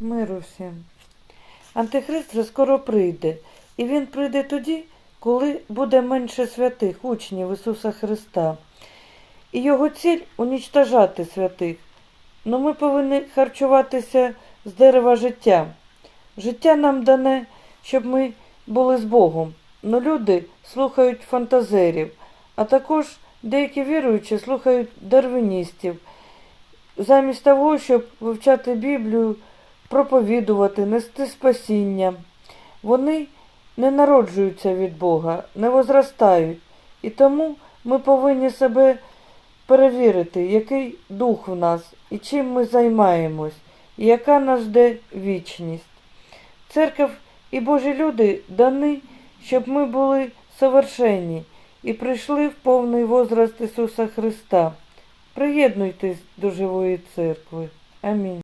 Миру всім. Антихрист вже скоро прийде, і він прийде тоді, коли буде менше святих учнів Ісуса Христа. І його ціль унічтожати святих. Но ми повинні харчуватися з дерева життя. Життя нам дане, щоб ми були з Богом. Но люди слухають фантазерів, а також деякі віруючі слухають дарвіністів. Замість того, щоб вивчати Біблію, проповідувати, нести спасіння. Вони не народжуються від Бога, не возростають. І тому ми повинні себе перевірити, який дух в нас і чим ми займаємось, і яка нас жде вічність. Церква і Божі люди дані, щоб ми були совершенні і прийшли в повний возраст Ісуса Христа. Приєднуйтесь до живої церкви. Амінь.